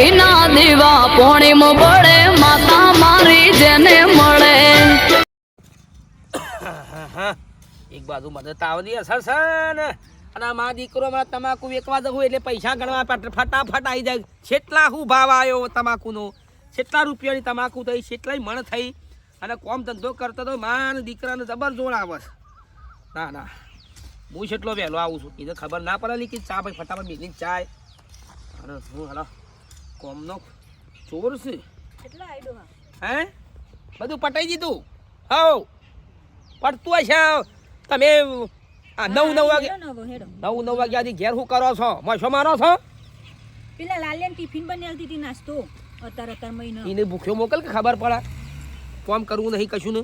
ઘીના દીવા પોણીમ બળે માતા મારી જેને મળે. હા એક બાજુ મદદ આવતી અસર છે ને. અને મારા દીકરો તમાકુ વેચવા જવું એટલે પૈસા ગણવા ફટાફટ આવી જાય. છેટલા શું ભાવ આવ્યો તમાકુનો છેટલા રૂપિયાની તમાકુ થઈ છેટલાય મણ થઈ. અને કોમ ધંધો કરતો તો માન દીકરાને જબર જોડ આવે ના ના. હું છેટલો વહેલો આવું છું. કીધું ખબર ના પડે કે ચા ભાઈ ફટાફટ બીજી ચાય. અને શું, હાલો? કોમનો ચોર છે. હે? બધું પટાઈ દીધું. હવ. પડતું હશે. તમે આ નવ નવ વાગે નવ નવ વાગ્યાથી ઘેર શું કરો છો? મશો મારો છો? પેલા લાલિયાને ટિફિન બનાવતી હતી નાસ્તો. અત્યારે અત્યારે મહિનો. એને ભૂખ્યો મોકલ કે ખબર પડે. કોમ કરવું નહીં કશું ને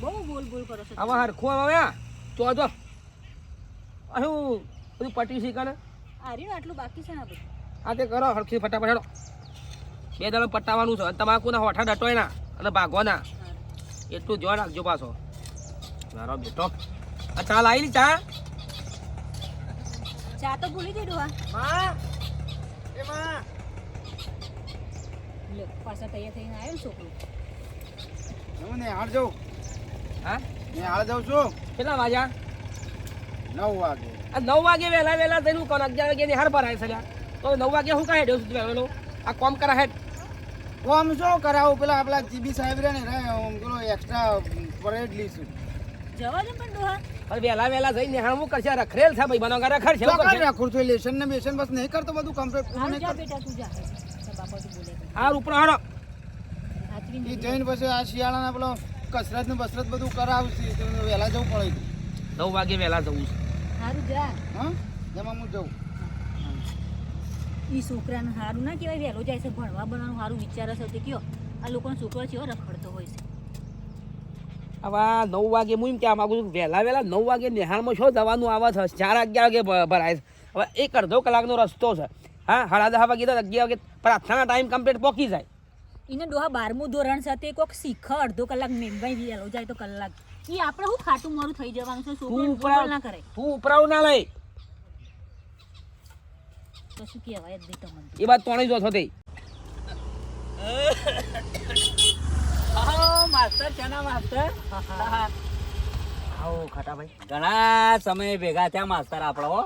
બહુ બોલ બોલ કરો છો. આવા હરખું આવે આ તો જો. અહીં બધું પટી શીખે ને આર્યું આટલું બાકી છે ને બધું? આ તે કરો હરખી ફટાફટ હેડો. બે દાડો પટાવવાનું છે. અને તમાકુના હોઠા ડટોય ના અને ભાગવાના. એટલું જોવા રાખજો પાછો. મારો બેટો. આ ચા લાવી ચા? ચા તો ભૂલી જઈ ડોહા. લે પાછા તૈયાર થઈને આવ્યો ને છોકરો. હું નિહાળ જાઉં. હા? નિહાળ જાઉં છું. કેટલા વાગ્યા? નવ વાગે. આ નવ વાગે વહેલા વહેલા થઈને કોણ અગિયાર વાગે નિહાર ભરાય છે લ્યા. તો નવ વાગે હું કાંઈ સુધી છું વહેલો? આ કોમ કરા હેડ. કોમ શું કરાવું? પેલા આપણા જીબી સાહેબ રે ને રે પેલો એક્સ્ટ્રા પરેડ લઈશું જવા દે પણ ડોહા. વહેલા જઈને હા હું કરશે. રખરેલ છે ભાઈ છે એવું રાખું છું લેશન ને બેશન બસ નહીં કરતો બધું કમ્પ્લીટ પૂરું નહીં બેટા તું જા. બાપા તું બોલે છે. હાર ઉપર હાથવી એ જઈને પછી આ શિયાળાના પેલો કસરત ને બસરત બધું કરાવશે તો વહેલા જવું પડે. નવ વાગે વેલા જવું છે. જા. હા? જેમાં હું જઉં. ઈ છોકરાને સારું ના કહેવાય વહેલો જાય છે ભણવા ભણવાનું સારું વિચારે છે તે કયો. આ લોકોનો છોકરો છે રખડતો હોય છે. હવે નવ વાગે હું એમ કહેવા માગું છું વહેલા વહેલા નવ વાગે નિહાળમાં શું જવાનું આવે છે? ચાર અગિયાર વાગે ભરાય છે. હવે એક અડધો કલાકનો રસ્તો છે. હા સાડા દસ વાગે તો અગિયાર વાગે પ્રાર્થના ટાઈમ કમ્પ્લીટ પહોંચી જાય. એને ડોહા બારમું ધોરણ સાથે કોક શીખ અડધો કલાક મેઘભાઈ વહેલો જાય તો કલાક. એ આપણે શું ખાટું મોરું થઈ જવાનું છે તું છોકરો ઉપરાવ ના કરે. તું ઉપરાવ ના લઈ. કશું કહેવાય? જ નહીં તમને એ વાત તોણી જો થઈ માસ્તર ચાના માસ્તર? આવો ખાટાભાઈ ઘણા સમય ભેગા થયા માસ્તર આપણો હો.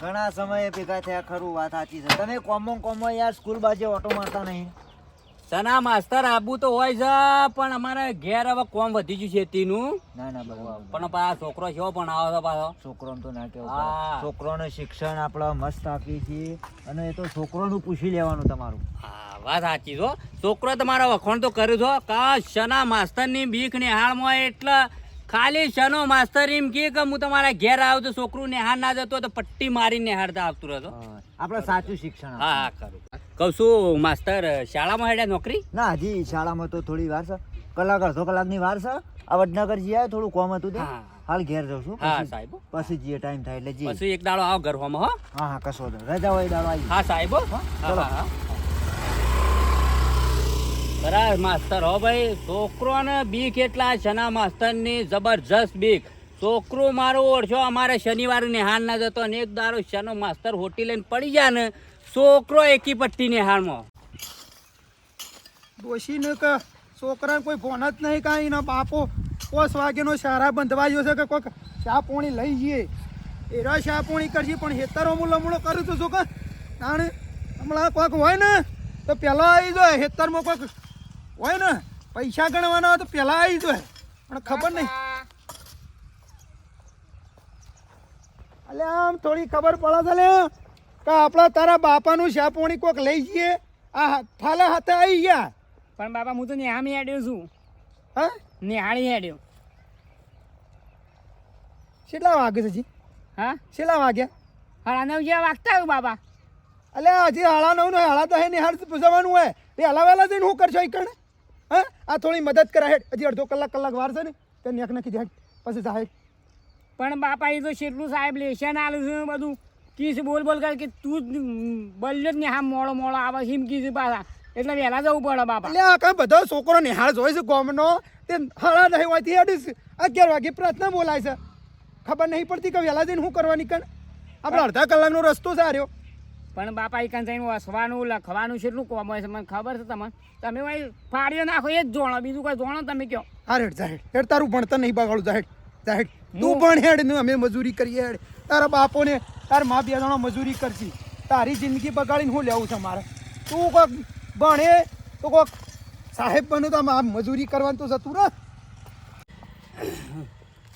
ઘણા સમયે ભેગા થયા ખરું વાત સાચી છે. તમે કોમો કોમો યાર સ્કૂલ બાજુ ઓટો મારતા નહીં. સના માસ્તર આબુ તો હોય છે પણ અમારે ઘેર હવે કોમ વધી ગયું ખેતીનું ના ના બરાબર પણ પા છોકરો છે પણ આવો છે પાછો? છોકરો તો ના કેવું. છોકરોને શિક્ષણ આપણે મસ્ત આપીએ છીએ અને એ તો છોકરોનું પૂછી લેવાનું તમારું. હા વાત સાચી છો છોકરો તમારો વખોણ તો કર્યું છો કા શના માસ્તરની બીક નિહાળમાં એટલે ખાલી શનો માસ્તર એમ કે કે હું તમારા ઘેર આવું તો છોકરું નિહાળ ના જતો તો પટ્ટી મારી નિહાળતા આવતું રહેતો આપણે સાચું શિક્ષણ હા હા ખરું. કહું છું માસ્તર શાળામાં હેડ્યા નોકરી? ના હજી શાળામાં તો થોડી વાર છે. કલાક અડધો કલાકની વાર છે. આ વડનગર આવ્યો થોડું કોમ હતું તે. હાલ ઘેર જઉં છું. હા સાહેબ. પછી જઈએ ટાઈમ થાય એટલે જઈએ. પછી એક દાડો આવો ઘરમાં હો. હા હા કશો. રજા હોય દાડો આવી હા સાહેબ હા, ચલો. બરાબર માસ્તર હો ભાઈ. છોકરોને બીક એટલા શના માસ્તરની જબરજસ્ત બીક. છોકરો મારો ઓળશો અમારે શનિવારે નિહાળ ના જતો અને એક દારો શનો માસ્તર હોટી લઈને પડી જાય ને છોકરો એકી પટ્ટી નિહાળમાં ડોશીને કે છોકરાને કોઈ ફોન જ નહીં કાંઈ, એના બાપો પોસ વાગેનો શારા બંધવાયો છે કે કોઈક ચા પોણી લઈ જઈએ. એરા ચા પોણી કરશે પણ હેતરો હું લમણો કરું છું છોકર તાણે હમણાં કોઈક હોય ને, તો પહેલાં આવી જાય, હેતરમાં કોઈક હોય ને, પૈસા ગણવાના હોય તો પહેલાં આવી જાય, પણ ખબર નહીં. અલ્યા, આમ થોડી ખબર પડે છે લે કે આપણા તારા બાપાનું શાપોણી પોણી કોઈક લઈ જઈએ. આ ફાલે હાથે આવી ગયા. પણ બાપા હું તો નિહામી હેડ્યો છું. હા? નિહાળી હેડ્યો. કેટલા વાગે છે જી? હા? કેટલા વાગ્યા હાડા નવ જેવા વાગતા આવ્યું બાપા. અલે હજી હાડા નવ નો હાડા તો હે નિહાળ પૂછવાનું હોય. એ હલા વહેલા જઈને શું કરશો એક હા? આ થોડી મદદ કરા હેડ. હજી અડધો કલાક કલાક વાર છે ને તે નેક નાખી દે પછી સાહેબ. પણ બાપા એ તો શેટલું સાહેબ લેશન આલું છે બધું. કીસ બોલ બોલ કર કે તું બોલ્યો જ ને હા મોડો મોડો આવે છે એમ કીધું પાછા. એટલે વહેલા જવું પડે બાપા. એટલે આ કઈ બધો છોકરો નિહાળ જોઈ છે ગોમનો? તે હળા નહીં હોયથી અઢીસ અગિયાર વાગે પ્રાર્થના બોલાય છે. ખબર નહીં પડતી કે વહેલા જઈને શું કરવાની કણ? આપણે અડધા કલાકનો રસ્તો છે આર્યો પણ બાપા એકાન થઈને વસવાનું લખવાનું છે એટલું કોમ હોય છે. મને ખબર છે તમને. તમે ભાઈ ફાડીઓ નાખો એ જ જોણો. બીજું કોઈ જોણો તમે કયો? હા હેડ જા હેડ. તારું ભણતર નહીં બગાડું. જાહેર જાહેર તું પણ હેડ ને અમે મજૂરી કરીએ હેડ. તારા બાપોને તાર મા બે જણા મજૂરી કરશી. તારી જિંદગી બગાડીને હું લેવું છે મારે? તું કોક ભણે તો કોક સાહેબ બને તો આ મજૂરી કરવાનું તો જતું રહે.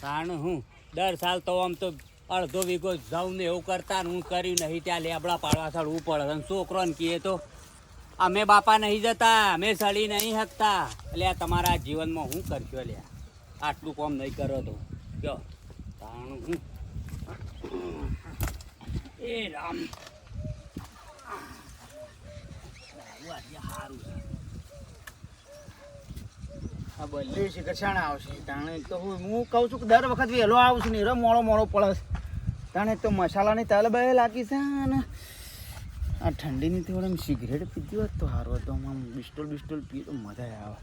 કારણ હું. દર સાલ તો આમ તો અડધો વીઘો જાઉં ને એવું કરતા હું કર્યું નહીં. ત્યાં લેબડા પાડવા સળવું પડે અને છોકરોને કહીએ તો અમે બાપા નહીં જતા અમે સળી નહીં શકતા એટલે તમારા જીવનમાં હું કરશો લ્યા? આટલું કોમ નહીં કરો તો. સારું હા આ બદલી છે આવશે. તાણે તો હું કહું છું કે દર વખત વહેલો આવું છું ને મોડો મોડો પડે તાણે તો મસાલાની તાલ બે લાગી છે ને આ ઠંડીની થોડી સિગરેટ પીધી હોત તો સારું હતું. આમ બિસ્ટોલ બિસ્ટોલ પીએ તો મજા આવે.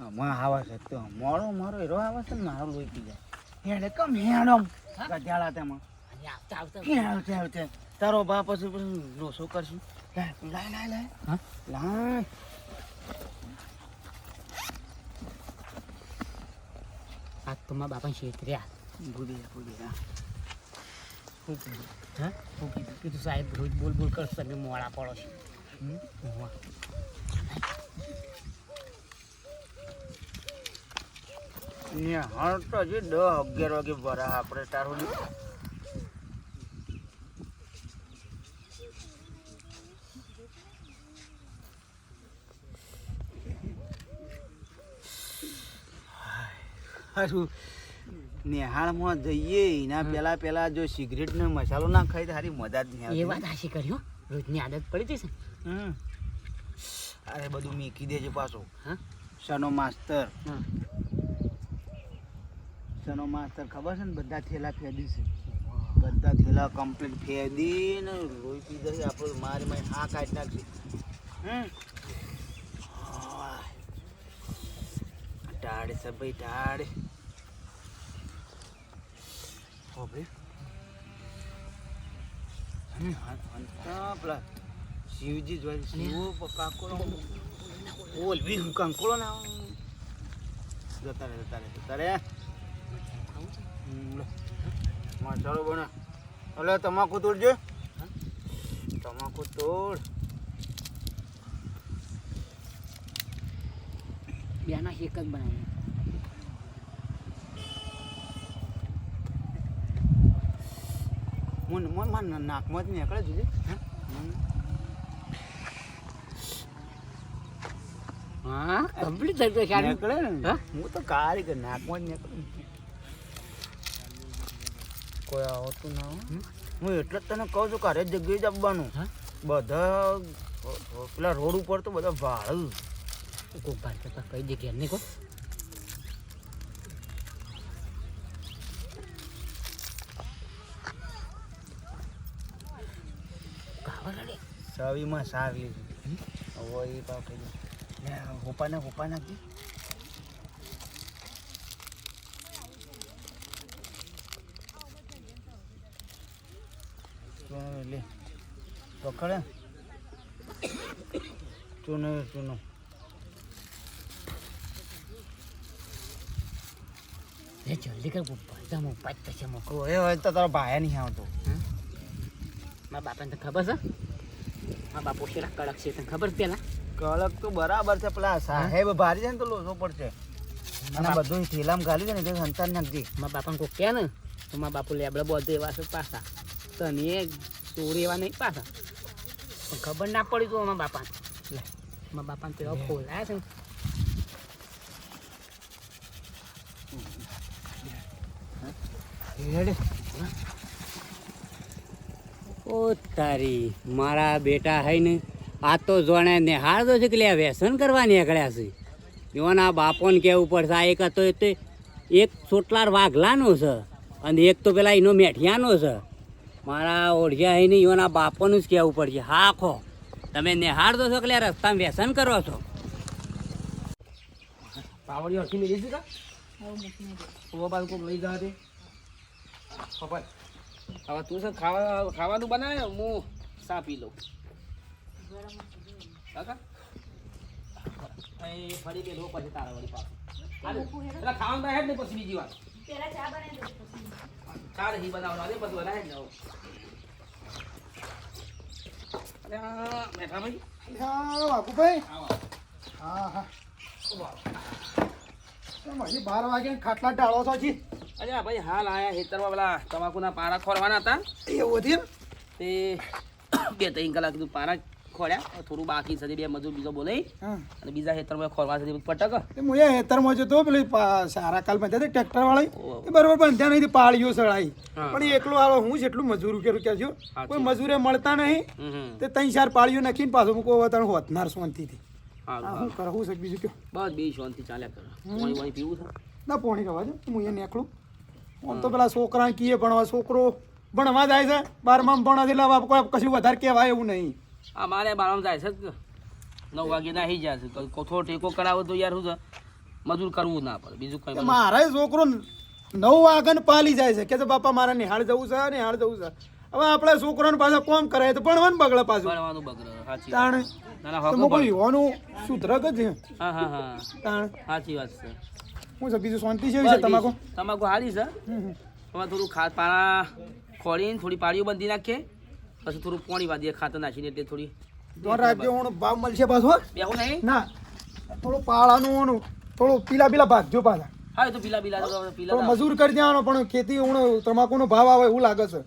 આમાં આવે છે તો મોડો મારો એરો આવે છે ને મારો લોહી જાય. હેડે કમ હેડમ ગધેડા તેમાં. આવતા આવતા. તારો બાપ પછી પછી લોસો કરશું. લાય લાય લાય. હા? લાય. આ બાપા છેતર્યા ભૂલી ભૂલી શું કીધું? હા? શું કીધું? કીધું સાહેબ રોજ બોલ બોલ કરશો તમે મોડા પડો છો. હોવે. તો હજી દસ અગિયાર વાગે ભરા આપણે તારું હારું. નિહાળમાં જઈએ. એના પેલા પેલા જો સિગરેટ ને મસાલો ના ખાય તો સારી મજા જ નહીં એ વાત હાશી કરી રોજની આદત પડી જશે. હમ. અરે બધું મેકી દેજે પાછો. હા. સનો માસ્તર. સનો માસ્તર ખબર છે ને બધા થેલા ફેદી છે. બધા થેલા કમ્પ્લીટ ફેદીને રોઈ લોહી પી જશે આપણે મારી મારી હા કાઢી નાખશે હમ. ટાળ છે ભાઈ ટાળે હો ભાઈ. પેલા શિવજી જોઈ શિવ કાંકોળો ઓલ બી હું કંકોળો ના જતા રે જતા રે જતા લો. મસાલો બને. એટલે તમાકુ તોડજો તમાકુ તોડ. બેના શેક જ બનાવી મન મન મન નાકમાં જ નીકળે જુદી હા? કમ્પ્લીટ થઈ ગયો ખ્યાલ નીકળે ને? હું? તો કારી કે નાકમાં જ નીકળે. કોઈ આવતું ના હું. એટલે જ તને કહું છું કે અરે જગ્યાએ જ આવવાનું બધા પેલા રોડ ઉપર તો બધા ભાડું કોઈ ભાઈ કરતા કઈ જગ્યા નહીં કો કાવર અડે સાવીમાં સાવી હવે એ પાપ હોપા ના હોપા નાખી ચૂનો લે. પકડે. ચૂનો ચૂનો. એ જલ્દી કર પૈસા મો પાંચ પૈસા મોકો. એ હોય તો તારો ભાઈ નહીં આવતો. મારા બાપાને તો ખબર છે? મારા બાપુ શેરા કડક છે તને ખબર છે પેલા? કડક તો બરાબર છે પેલા સાહેબ ભારી છે ને તો લોસો પડશે. અને બધું થેલામાં ગાલી છે ને તે સંતાન નાખજે મારા બાપાને કોઈ કહે ને તો મારા બાપુ લેબડા બોલતો એવા છે પાછા. તને ચોરી એવા નહીં પાછા. પણ ખબર ના પડી તો અમારા બાપાને. લે મારા બાપાને તો એવા ખોલાયા છે ઓ તારી મારા બેટા હૈ ને આ તો જોણે નિહાળ તો છે કે લે વ્યસન કરવા નીકળ્યા છે. એવાના બાપોને કેવું પડશે આ એક હતો એ તો એક ચોટલાર વાઘલાનો છે અને એક તો પેલા એનો મેઠિયાનો છે. મારા ઓઢિયા અહીં નહીં એના બાપોનું જ કહેવું પડશે. હા ખો તમે નિહાળ દો છો એટલે રસ્તામાં વ્યસન કરો છો. પાવડી અડધી મેલી છે કા? બાજુ કોક લઈ તે. હવે તું છે ખાવા ખાવાનું બનાવે? હું સા પી લઉં. કાકા ફરી બેઠો પછી તારા વળી પાછું. પછી બીજી વાત પહેલા ચા બનાવી દો ચા નહીં બનાવવાનો અરે બધું બનાવી જ અરે આ બેઠા ભાઈ હા બાપુભાઈ હા હા. હજી બાર વાગે ખાટલા ડાળો છો જી અરે ભાઈ હાલ આયા હેતરમાં પેલા તમાકુના પારા ખોરવાના હતા. એવું હતી તે બે ત્રણ કલાક કીધું પારા ખોડ્યા થોડું બાકી છે બે મજૂર બીજો બોલાઈ અને બીજા હેતરમાં ખોરવા છે પટક. હું એ હેતરમાં જતો પેલી સારા કાલ બંધ્યા ટ્રેક્ટર વાળા એ બરોબર બંધ્યા નહીં પાળીઓ સળાઈ. પણ એકલો આવો હું જેટલું મજૂર કે કે છો કોઈ મજૂરે મળતા નહીં તે ત્રણ ચાર પાળીઓ નાખીને પાછો મૂકો વતન હોતનાર શાંતિથી. શું કરવું છે બીજું કયો? બસ બે શાંતિ ચાલ્યા કરે. પાણી વાણી પીવું છે. ના પોણી રવા જો હું એ નીકળું. આમ તો પેલા છોકરા કીએ ભણવા છોકરો ભણવા જાય છે બારમાં ભણવા એટલે હવે કોઈ કશું વધારે કહેવાય એવું નહીં. આ મારે બારમાં જાય છે. નવ વાગે નાહી જાય છે. કોથો ટેકો કરાવો તો યાર શું મજૂર કરવું ના પડે. બીજું કઈ મારા છોકરો નવ વાગે પાલી જાય છે. કે બાપા મારા નિહાળ જવું છે નિહાળ જવું છે. હવે આપણે છોકરાને પાછા કોમ કરાય તો ભણવાનું બગડે પાછું. ભણવાનું બગડે સાચી તાણ હું કોઈ ભણ. સુધરક જ હા હા હા. તાણ. સાચી વાત છે. હું છે બીજું શાંતિ છે છે તમાકુ તમાકુ હારી છે. હમ. થોડું ખાત પાણા ખોળીને થોડી પાડીઓ બંધી નાખીએ. પછી થોડું પાણી બાંધીએ ખાતર નાખીને એટલે થોડી રાખજો હું ભાવ મળશે પાછો બેહું નહીં? ના થોડું પાળાનું થોડું પીલા પીલા ભાગજો પાછા. હા તો પીલા પીલા પીલા મજૂર કરી દેવાનો પણ ખેતી હું તમાકુનો ભાવ આવે એવું લાગે છે.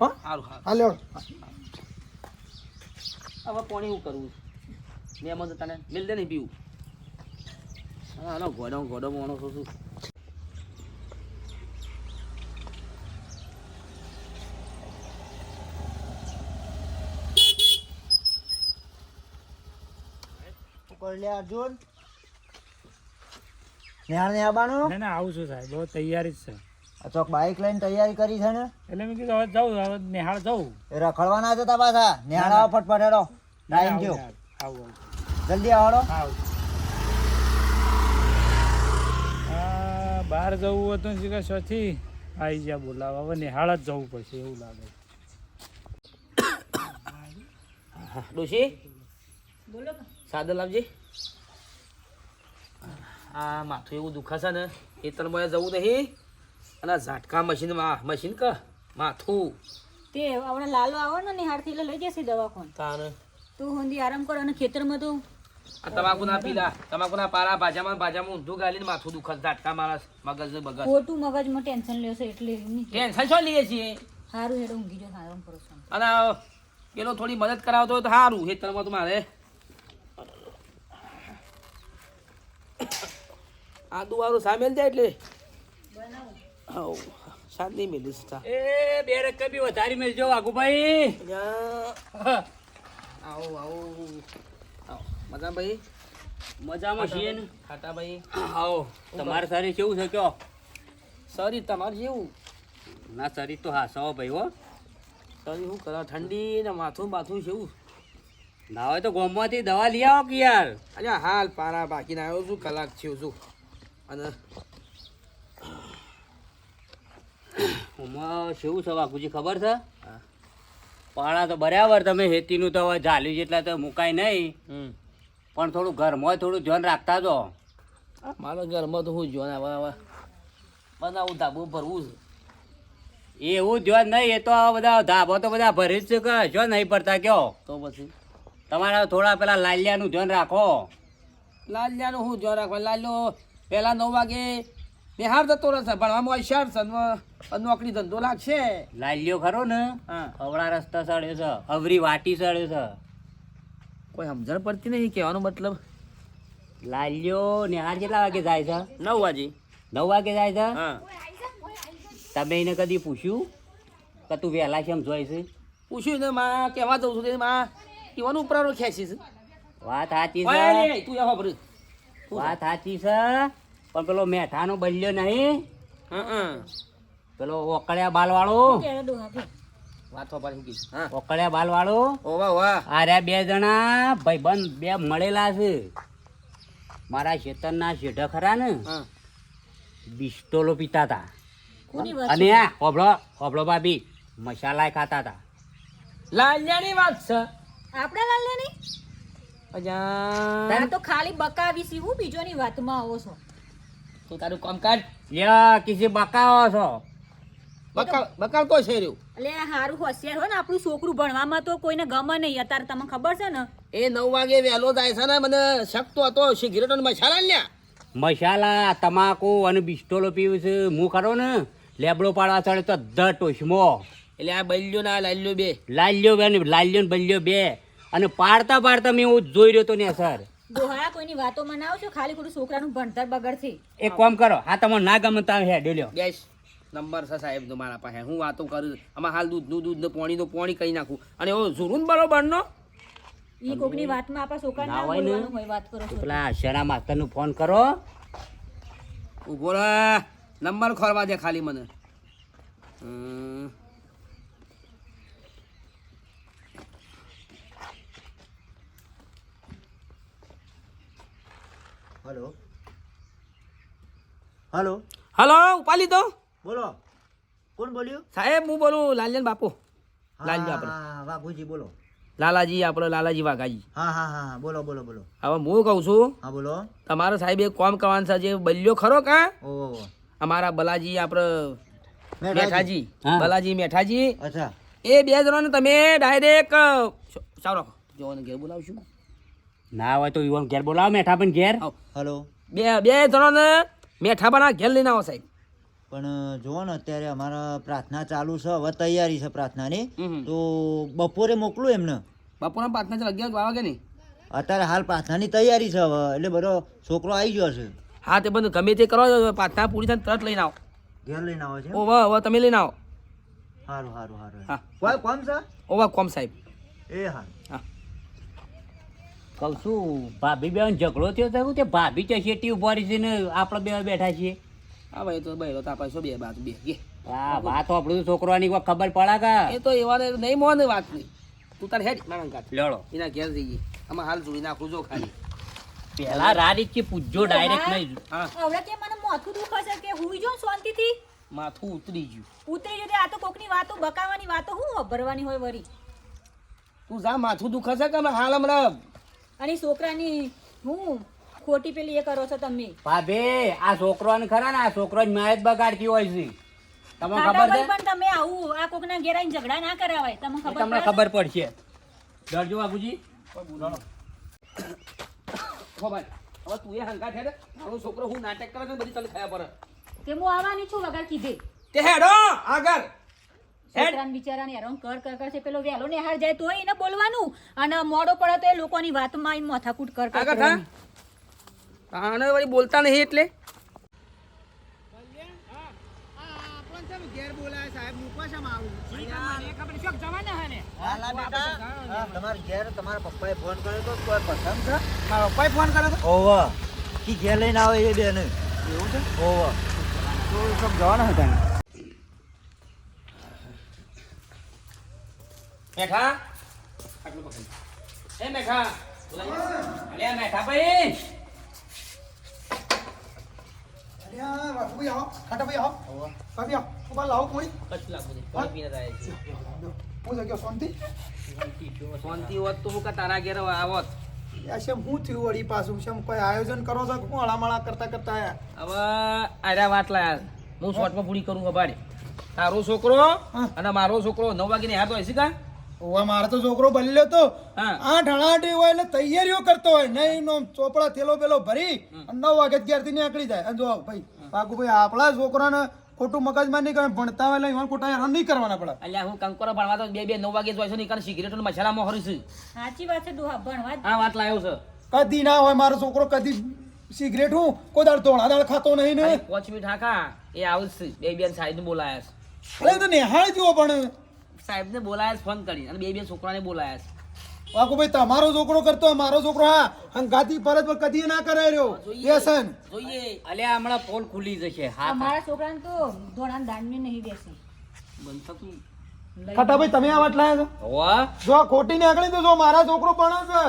હા? લ્યો. હવે પાણી હું કરવું મેં એમાં તને મિલ દે નહીં પીવું. હા ઘોડો ગોડો મોણો શું? શું અર્જુન. નિહાળ ને આવવાનું ના ના આવું છું સાહેબ. બહુ તૈયારી જ છે. ચોક બાઇક લઈને તૈયારી કરી છે ને. એટલે મેં કીધું હવે જાઉં હવે નિહાળ જાઉં. એ રખડવાના જતા પાછા. નિહાળ આવો ફટફટ હેડો. ટાઈમ આવું, થયો જલ્દી આવડો. આવું. બહાર જવું હતું ને કે શોથી આવી ગયા બોલાવા. હવે નિહાળ જ જવું પડશે એવું લાગે. ડોશી? બોલો. સાદર લાવજે. આ માથું એવું દુખાશે ને એ તરફ જવું નહીં. અને ઝાટકા મશીન મશીન ક માથું. તે આપણે લાલો આવો ને નિહાળથી એટલે લઈ જશે દવાખાને. તારે. તું હુંદી આરામ કર અને ખેતરમાં તું. આ તમાકુના પીલા તમાકુના પારા ભાજામાં ભાજામાં ઊંધું ગાલીને માથું દુખે છે. ઝાટકા માણસ મગજ ને બગજ ખોટું મગજમાં ટેન્શન લેશે એટલે ટેન્શન શું લઈએ છીએ? સારું હેડો ઊંઘી જાઓ આરામ કરો છો અને પેલો થોડી મદદ કરાવતો હોય તો સારું ખેતરમાં તો મારે. આદુ વાળું સામેલ જાય એટલે? હા શાંતિ મેલી તા. એ બે રકમ બી વધારી મેળજો વાઘુભાઈ. ભાઈ આવો આવો. આવો. મજા ભાઈ? મજામાં છીએ ને? ખાટા ભાઈ? આવો. તમારે સારી કેવું છે કયો? સારી તમારે જેવું? ના શરીર તો હા સો ભાઈ હો. સારી શું કરા ઠંડી ને માથું માથું જેવું. ના હોય તો ગોમમાંથી દવા લઈ આવો કે યાર. અરે હાલ પારા બાકીના આવ્યો છું કલાક થયો છું. અને ઓમાં કેવું છે વાઘુજી ખબર છે? પાણા તો બરાબર તમે હેતીનું તો હવે ઝાલ્યું જેટલા તો મુકાય નહીં. પણ થોડું ઘરમાં થોડું ધ્યાન રાખતા જો. મારા ઘરમાં તો હું જોવા આવે હવે બનાવું ધાબુ ભરવું છે. એવું ધ્યાન નહીં એ તો આ બધા ધાબો તો બધા ભરી જ છે કે જો નહીં ભરતા કયો? તો પછી? તમારા થોડા પેલા લાલિયાનું ધ્યાન રાખો. લાલ્યાનું શું ધ્યાન રાખવા લાલ્યો પહેલા નવ વાગે બિહાર જતો રહેશે ભણવામાં હોશિયાર છે નોકરી ધંધો લાગશે. લાલ્યો ખરો ને? અવળા રસ્તા સડ્યો છે અવરી વાટી સડ્યો છે. કોઈ સમજણ પડતી નહીં કહેવાનો મતલબ. લાલ્યો નિહાર કેટલા વાગે જાય છે? નવ વાગે. નવ વાગે જાય છે? તમે એને કદી પૂછ્યું? કે તું વહેલા કેમ જોઈ છે? પૂછ્યું ને માં કહેવા જઉં છું માં કહેવાનું ઉપરાનો વાત સાચી છે. તું એવો ભરું વાત સાચી છે. પણ પેલો મેઠાનો બલ્યો નહીં. હા હા. પેલો ઓકળ્યા બાલ વાળો હેડો ડોહા ભી. વાતો પાછી ઓકળ્યા બાલ વાળો ઓ વાહ વાહ. આર્યા બે જણા ભાઈબંધ બે મળેલા છે. મારા ખેતરના શેઢ ખરા ને. બિસ્ટોલો પીતા હતા અને હોભળો હોભળો ભાભી મસાલા ખાતા હતા લાલ્યાની વાત છે. આપણા લાલે નહીં? અજા તો ખાલી બકાવી સી હું બીજોની વાતમાં આવો છો? તું તારું કામ કર. યા કિસી બકાવો છો. બકાવ બકાવ તો છે રહ્યું? એટલે હારું હોશિયાર હોય ને આપણું છોકરું ભણવામાં તો કોઈને ગમે નહીં. અત્યારે તમને ખબર છે ને? એ નવ વાગે વહેલો જાય છે ને મને શક તો હતો સિગરેટ અને મસાલા લ્યા. મસાલા તમાકુ અને બિસ્ટોલો પીવું છે. હું ખરો ને લેબડો પાડવા ચડે તો ધ ટોશમો. એટલે આ બલ્યો ના લાલ્યો બે. લાલ્યો બે ને લાલ્યો ને બલ્યો બે. અને પાડતા પાડતા મેં હું જોઈ રહ્યો તો ને સર. ગોહાળા કોઈની વાતોમાં ના આવશો ખાલી ખોટું છોકરાનું ભણતર બગડશે એક કામ કરો હા તમને ના ગમે તમે હેડ લ્યો. ગેસ નંબર છે સાહેબ નો મારા પાસે. હું વાતો કરું આમાં હાલ દૂધનું દૂધ ને પાણીનું પાણી કરી નાખું. અને એવો ઝુરુન બરોબર નો? ઈ કોકની વાતમાં આપણા છોકરાને ના ના હોય ને. બોલવાનું હોય વાત કરો છો. પેલા શરા માસ્તરનું ફોન કરો. ઊભો નંબર ખોરવા દે ખાલી મને. હમ. હલો. હલો. હલો ઉપાલી તો બોલો. કોણ બોલ્યું? સાહેબ હું બોલું લાલજન બાપુ. લાલજી આપણે. બાપુજી બોલો. લાલાજી આપણો લાલાજી વાઘાજી. હા હા હા બોલો બોલો બોલો. હવે હું કહું છું હા બોલો. તમારો સાહેબ એક કોમ કરવાનું છે જે બલ્યો ખરો કા? ઓ. અમારા બલાજી આપણે મેઠાજી. બલાજી મેઠાજી. અચ્છા. એ બે જણાને તમે ડાયરેક્ટ સારો રાખો જોવાને ઘેર બોલાવશું. ના હોય તો યુવાન ઘેર બોલાવો મેઠા પણ ઘેર. આવો. હલો. બે બે જણાને મેઠા પણ ઘેર લઈને આવો સાહેબ. પણ જુઓ ને અત્યારે અમારા પ્રાર્થના ચાલુ છે હવે તૈયારી છે પ્રાર્થનાની. તો બપોરે મોકલું એમને. બપોરે પ્રાર્થના ચાલ અગિયાર વાગે નહીં અત્યારે હાલ પ્રાર્થનાની તૈયારી છે હવે એટલે બધો છોકરો આવી ગયો છે. હા તે બધું ગમે તે કરો પ્રાર્થના પૂરી થાય તરત લઈને આવો. ઘેર લઈને આવે છે ઓવા હવે તમે લઈને આવો. સારું સારું સારું હા. કોમ સાહેબ ઓવા કોમ સાહેબ. એ હા. હા. કહું છું ભાભી બેન ઝઘડો થયો થયું તે ભાભી તો શેટી ઊભા રહી છે ને આપણે બે બેઠા છીએ. હા ભાઈ તો ભાઈ તો આપણે શું બે બાજુ બે? હા. વાત આપણું છોકરાની કોઈ ખબર પડે કા? એ તો એવા નહીં મોને વાત નહીં. તું તાર હેડ મારા કાઢ લડો. એના ઘેર જઈએ. આમાં હાલ જોઈ નાખું જો ખાલી. પેલા રારીક કે પૂછજો ડાયરેક્ટ નહીં. હા. હવે કે મને માથું દુખે છે કે હુઈ જો શાંતિથી? માથું ઉતરી ગયું. ઉતરી ગયું આ તો કોકની વાતો બકાવાની વાતો હું ભરવાની હોય વરી તું જા માથું દુખે છે કે હાલ હમણાં? અને છોકરાની હું ખોટી પેલી એ કરો છો તમે? ભાભી આ છોકરોને ખરા ને આ છોકરો જ માયત બગાડતી હોય છે. તમને ખબર છે? પણ તમે આવું આ કોકના ના આવીને ઝઘડા ના કરાવાય. તમને ખબર તમને ખબર પડશે. ડરજો બાબુજી હો ભાઈ. હવે તું એ હંકા હેડ. મારો છોકરો હું નાટક કરે છે બધી તને થયા પર તે હું આવવાની છું વગર કીધે. તે હેડો આગળ. છોકરાને બિચારાને હેરાન કર કર કર છે. પેલો ને હાર જાય તોય એને બોલવાનું. અને મોડો પડે તો એ લોકોની વાતમાં આઈને માથાકૂટ કર કર. આને વળી બોલતા નહીં એટલે. ઘેર પપ્પાએ ફોન કર્યો તો પસંદ છે? પપ્પાએ ફોન કર્યો તો? ઓવા. કી ઘેર લઈને આવે એ બેન. એવું છે? ઓવા. તો જવાના હતા મેઠા આટલું પકડ. એ મેઠા અલ્યા મેઠા ભાઈ. અલ્યા, આવો, ખાટાભાઈ આવો. ભાભી આવો, ઊભા લાવો કોઈ. કશું લાગતું નહીં પીને જાય હું જગ્યા શાંતિ. શાંતિ હોત તો હું કે તારા ઘેર આવત. શેમ હું થયું વળી પાછું? શેમ કોઈ આયોજન કરો છો હું હળામળા કરતા કરતા આયા? હવે આર્યા વાત લાયા. હું શોર્ટમાં પૂરી કરું કબાડી તારો છોકરો અને મારો છોકરો નવ વાગે હાર તો હશે કા? ઓવા મારો તો છોકરો બલ્યો તો. આઠ અણાટી હોય એટલે તૈયારીઓ કરતો હોય. નહીં નો ચોપડા થેલો પેલો ભરી અને નવ વાગે ઘેરથી નીકળી જાય. અને જો ભાઈ ભાઈ આપણા છોકરાને ખોટું મગજમાં નહીં કરે ભણતા હોય એટલે એમાં ખોટા હેરાન નહીં કરવાના પડે. અલ્યા હું કંકોરો ભણવા તો બે બે નવ વાગે જોઈશું નહીં કારણ સિગરેટ મસાલામાં હરીશું સાચી વાત છે ડોહા ભણવા આ વાત લાવ્યો છે. કદી ના હોય મારો છોકરો કદી સિગરેટ હું કોઈ દાળ ધોળા દાળ ખાતો નહીં ને. પાંચ મિનિટ હાકા એ આવશે બે બેન સાઈડ બોલાયા અરે એ તો નિહાળ જુઓ પણ છે સાહેબને બોલાયા ફોન કરી અને બે બે છોકરાને બોલાયા છે. વાકુ ભાઈ તમારો છોકરો કરતો મારો છોકરો હા. હંગાતી પરત પર કદી ના કરે રહ્યો. વ્યસન. જોઈએ. અલે હમણાં પોલ ખુલી જશે. હા મારા છોકરાને તો ધોળાને દાંડની નહીં બેસી. બંધ થતું. ખાટાભાઈ તમે આ વાત લાયા છો? હોવા જો ખોટી ખોટી નીકળી તો જો મારા છોકરો પણ છે.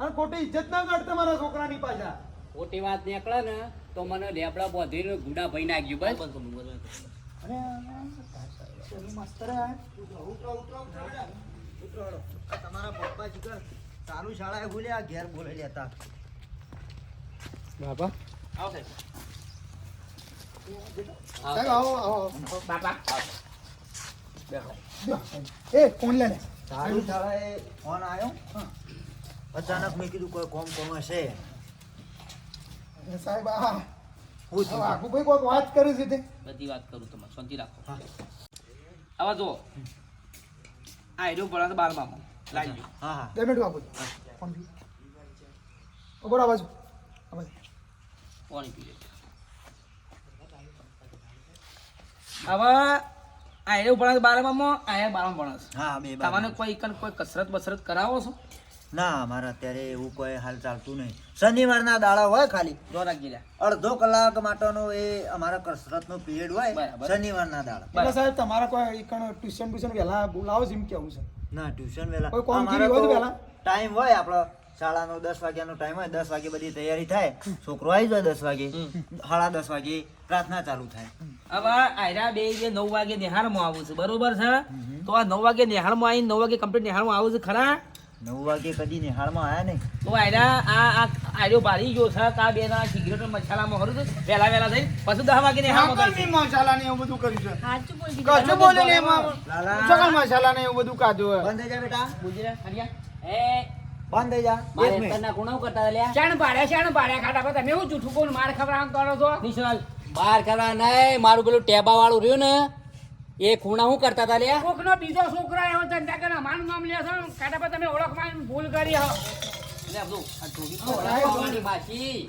અને ખોટી ઇજ્જત ના કરતા મારા છોકરાની પાછા. ખોટી વાત નીકળે ને તો મને લેબડા બોધીને ગુડા ભાઈ નાખ્યું બસ. અરે, તમારા પપ્પા જીગર સારું શાળાએ બોલ્યા ઘેર બોલાઈ લેતા બાપા? આવો સાહેબ સાહેબ આવો આવો. બાપા. એ ફોન લે. ને સારું શાળાએ ફોન આવ્યો અચાનક મેં કીધું કોઈ કોમ કોમ હશે. સાહેબ આ હું આખું ભાઈ કોઈક વાત કરું છે તે. બધી વાત કરું તમારે. શાંતિ રાખો. આવા જો આ એરિયો ભણા તો બારમામાં લાગી હા હા. બે મિનિટ બાપુ. ફોન પી. ઉપર આવાજ આવાજ પાણી પી લે. હવે આ એડો ભણા તો બારમામાં આયા બારમા ભણે હા બે બાર. તમને કોઈ કોઈ કસરત બસરત કરાવો છો? ના અમારે અત્યારે એવું કોઈ હાલ ચાલતું નહીં. શનિવારના દાડા હોય ખાલી. જો રાખી અડધો કલાક માટેનો એ અમારા કસરતનો પીરિયડ હોય શનિવારના દાડા. એટલે સાહેબ તમારા કોઈ એકણ ટ્યુશન ટ્યુશન વહેલા બોલાવો છે એમ કેવું છે? ના ટ્યુશન વહેલા. કોઈ કામગીરી હોય? ટાઈમ હોય આપણો શાળાનો દસ વાગ્યાનો ટાઈમ હોય દસ વાગે બધી તૈયારી થાય. છોકરો આવી જાય દસ વાગે. સાડા દસ વાગે પ્રાર્થના ચાલુ થાય. હવે આયરા બે જે નવ વાગે નિહાળમાં આવું છે બરોબર છે? તો આ નવ વાગે નિહાળમાં આવીને નવ વાગે કમ્પ્લીટ નિહાળમાં આવું છે ખરા? નવ વાગે કદી નિહાળમાં આયા નહીં. તો આયરા આ આ આયરો બારી ગયો છે કે બે ના સિગરેટ મસાલામાં હરું છે. વહેલા વહેલા પછી દસ વાગે નિહાળમાં થાય મસાલા ને એવું બધું કર્યું છે. સાચું બોલી. કશું બોલે ને એમાં. લાલા. મસાલા ને એવું બધું કાઢ્યું બંધ થઈ જા બેટા. ગુજરાત હરિયા. એ બંધ થઈ જા. મારે એક મિનિટ. કરતા હતા શાણ પાડ્યા શાણ પાડ્યા ખાટા પર તમે હું જૂઠું કોણ માર ખબર આમ કરો છો નિશાલ બાર કરવા નહીં. મારું પેલું ટેબા વાળું રહ્યું ને. એ ખૂણા શું કરતા હતા લ્યા? કોકનો બીજો છોકરો એવો ધંધા કરે મારું નામ લે છો કાટા પર તમે ઓળખમાં ભૂલ કરી હો. લે બધું આ ઓળખવાની માસી.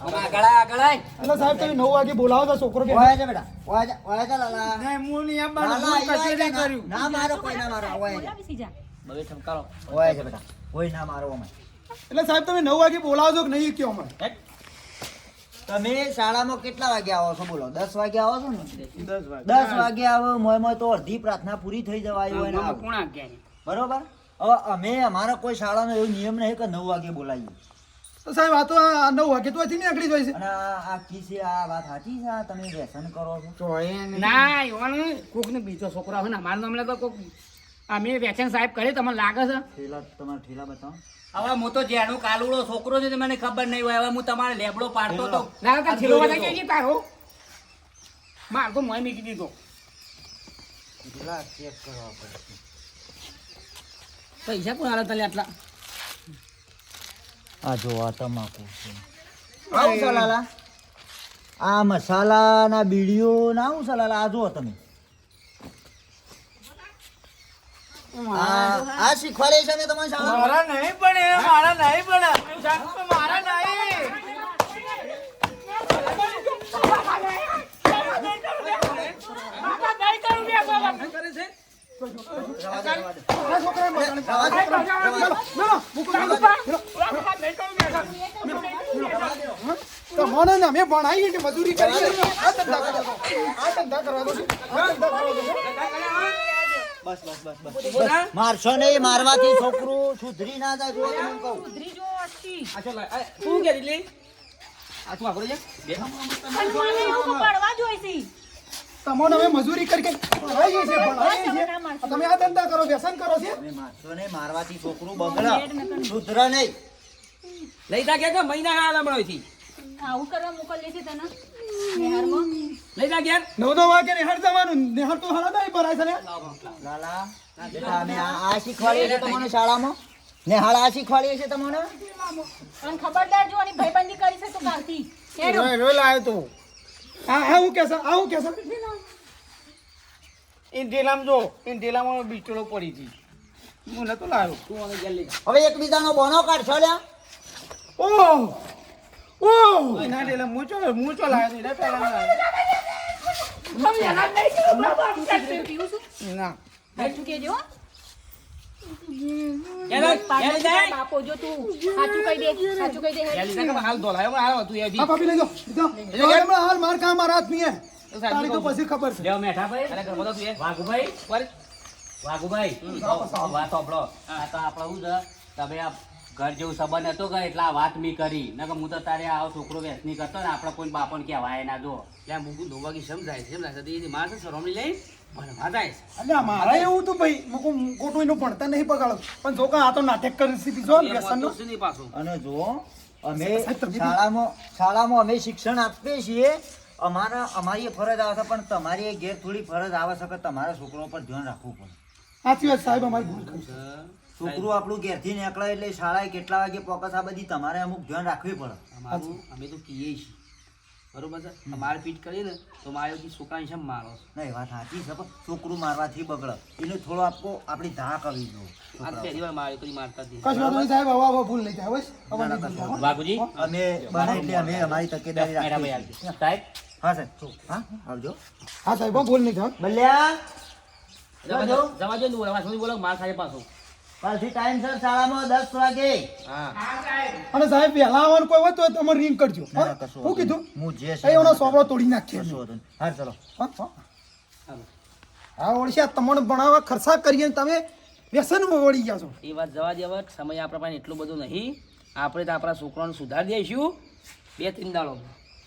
હવે આગળ આગળ એટલે સાહેબ તમે નવ વાગે બોલાવો તો છોકરો ઓયા જા બેટા ઓયા જા ઓયા જા લાલા. હું લાલા, અહીંયા જા, ના- ના મારો કોઈ ના મારો ઓયા જા. બવે ઠમકારો. ઓયા જા બેટા કોઈ ના મારો અમે એટલે સાહેબ તમે નવ વાગે બોલાવજો છો કે નહીં કયો અમે તમે શાળામાં કેટલા વાગે આવો છો બોલો? દસ વાગે આવો છો ને? દસ વાગે. આવો મોય મોય તો અડધી પ્રાર્થના પૂરી થઈ જવાય હોય ને? બરોબર? હવે અમે અમારો કોઈ શાળાનો એવો નિયમ નહીં કે નવ વાગે બોલાવીએ તો સાહેબ આ તો આ નવ વાગે તો અહીંથી નીકળી જાય છે. અને આ આ કી છે આ વાત સાચી છે આ તમે વ્યસન કરો છો. ના એવાનું કોક ને બીજો છોકરો હોય ને મારું નામ લે તો કોક અમે વેચન સાહેબ કરે તમને લાગે છે? ઠેલા તમારા ઠેલા બતાવો. હવે હું તો જેનો કાલુડો છોકરો છે મને ખબર નહીં હોય. હવે હું તમારે લેબડો પાડતો તો ના તો છેલ્લો બધા કે તારો માર તો મોય મીકી દીધો. ઠેલા ચેક કરવા પડશે પૈસા કોણ હાલત તને આટલા? આ જો આ તમાકુ છે. આવું સલાલા લાલા આ મસાલાના બીડીઓ ના આવું સલાલા આ જુઓ તમે. આ શીખવાડે છે મેં તમારી નહીં પડે મારા નહીં પડે મારા નહીં આ છોકરાએ મસાલા તો મને ને અમે ભણાવીએ મજૂરી કરી આ ધંધા કરવા આ ધંધા કરવા દો આ ધંધા કરવા દો બસ બસ બસ બસ. મારશો નહીં મારવાથી છોકરું સુધરી ના જાય જો તમને કહું. સુધરી જો આજથી. અચ્છા આ કે દીલી આ તું વાપરો છે બે. પડવા જ હોય છે. મજૂરી કરી કરી ભણાવીએ છીએ ભણાવીએ તમે આ ધંધા કરો વ્યસન કરો છો? મારશો નહીં મારવાથી છોકરું બગડા. સુધરે નહીં. લઈ તા કે મહિના હાલ હમણાં આવું કરવા મોકલી છે તને. બિહારમાં. લઈ જા ઘેર. નવ નવ વાગે નિહાળ જવાનું. નિહાળ તો હરા નહીં ભરાય છે લાલા બેટા અમે આ શીખવાડી છે તમને શાળામાં. નિહાળ આ શીખવાડીએ છે તમને. અને ખબરદાર જો આની ભાઈબંધી કરી છે તો કાલથી. હેડો. હા હા હું કેસે આ હું કેસે ઇન્ટેલામ જો ઇન્ટેલામાં બીચોળો પડી હતી. હું નતો લાવ્યો તું હવે જલ્દી હવે એકબીજાનો બોનો કાઢશો લ્યા. ઓહ! ઓહ ના એટલે હું ચો લાવ્યો પીવું ના સાચું કહેજો હો. ઘેર લઈ- ઘેર લઈ જાય જો તું સાચું કહી દે સાચું કહી દે ઘેર હેડ. લઈ જા કે એ હા ખબર છે તો આપણે શું છે તમે આ ઘર જેવું સંબંધ હતો કે એટલે આ વાત મી કરી. નકર હું તો તારે આવો છોકરો વ્યસની કરતો ને આપણે કોઈ બાપણ કહેવાય ના જો. ત્યાં મૂકું ધોવાગી સમજાય છે સમજાય છે. એની માર સરમણી લઈ મને છે. અલ્યા મારા એવું તો ભાઈ મૂકું ખોટું એનું ભણતર નહીં પગાડો પણ જો કે આ તો નાટક કરી સીધી જો વ્યસનનો. છે પાછું. અને જો અમે શાળામાં શાળામાં અમે શિક્ષણ આપીએ છીએ. અમારા અમારી ફરજ આવે છે પણ તમારી ઘેર થોડી ફરજ આવે છે કે તમારા છોકરો પર ધ્યાન રાખવું પડે. સાચી વાત સાહેબ અમારી ભૂલ કરી છોકરું આપણું ઘેરથી નીકળે એટલે શાળાએ કેટલા વાગે પોકસ આ બધી તમારે અમુક ધ્યાન રાખવી પડે. અમારું અમે તો કહીએ છીએ. બરોબર છે? મારપીટ પીટ કરીએ ને તો મારે કે છોકરાને મારો છો? ના એ વાત સાચી છે પણ છોકરું મારવાથી બગડે. એને થોડો આપો આપણી ધાક આવી જો પહેલી વાર મારે કોઈ મારતા જ કશું નહીં સાહેબ હવે હવે ભૂલ નહીં થાય નહીં. બાપુજી અમે બને એટલે અમે અમારી તકેદારી મેરા. આવજો. સાહેબ? હા સાહેબ. હા આવજો. હા સાહેબ ભૂલ નહીં થાય બલ્યા? જવા દો જવા દો બોલો માર સાહેબ પાછું કાલથી ટાઈમસર શાળામાં દસ વાગે. હા. અને સાહેબ વહેલા આવવાનું કોઈ હોય તો તમે રિંગ કરજો. હો? શું કીધું? હું જે છે એનો સોપડો તોડી નહીં. હા ચલો. હા, ઓળશ્યા તમને ભણાવવા ખર્ચા કરીને તમે વ્યસન વળી ગયા છો. એ વાત જવા દે હવે સમય આપણા પાસે એટલું બધું નહીં. આપણે તો આપણા છોકરાને સુધારી દઈશું. બે ત્રણ દાડો.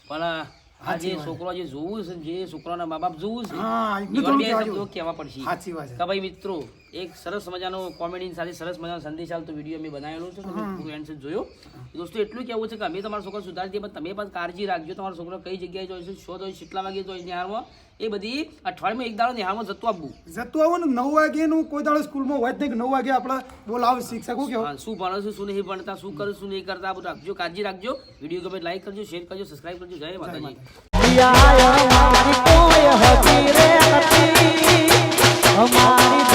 પણ આ જે છોકરો જે જોવું છે જે છોકરાના મા બાપ જોવું છે હા, એમનું એવા બે થોડું શબ્દો કહેવા કહેવા પડશે. સાચી વાત કે ભાઈ મિત્રો એક સરસ મજાનો કોમેડી સાથે સરસ મજાનો સંદેશ આવતો વીડિયો મેં બનાવેલો છે તમે એન્ડ જોયો. દોસ્તો એટલું કહેવું છે કે અમે તમારા છોકરા સુધારી દઈએ પણ તમે પણ કાળજી રાખજો. તમારો છોકરો કઈ જગ્યાએ જોઈ છે શો જોઈ કેટલા વાગે જોઈ નિહાળમાં એ બધી અઠવાડિયામાં એક દાડો નિહાળમાં જતું આપવું જતું આવવાનું નવ વાગે નું કોઈ દાડો સ્કૂલમાં હોય જ નહીં નવ વાગે આપણે બોલાવે શિક્ષકો કે શું ભણશું શું નહીં ભણતા શું કરું શું નહીં કરતા બધું રાખજો કાળજી રાખજો. વીડિયો ગમે લાઈક કરજો શેર કરજો સબસ્ક્રાઈબ કરજો. જય માતાજી. અમારી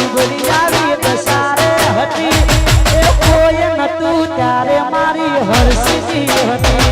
હતી એ કોઈ નતું ત્યારે મારી હરસીજી હતી